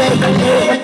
பேர்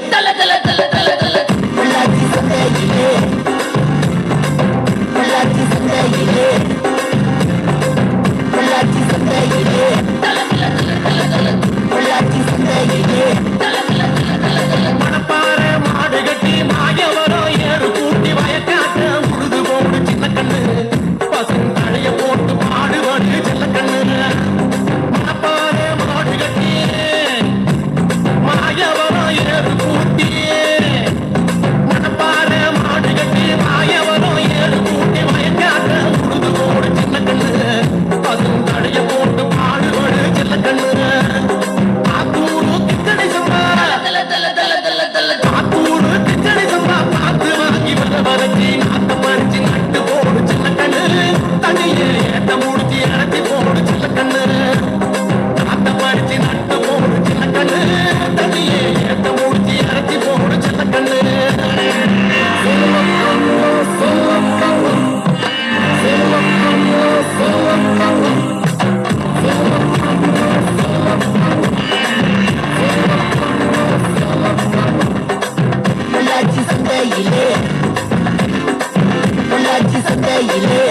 கையிலே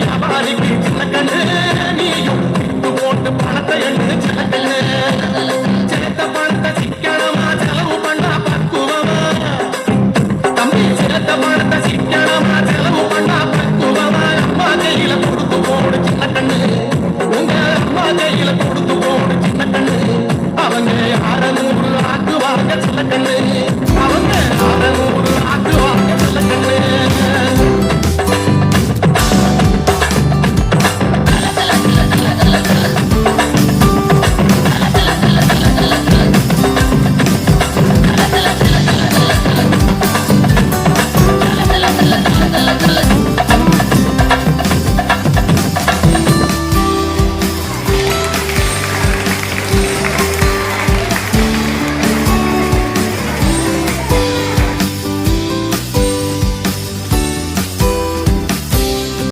வியாபாரிக்கு சின்ன கண்ணு நீயும் போட்டு பணத்தை எண்ணு சின்ன கண்ணு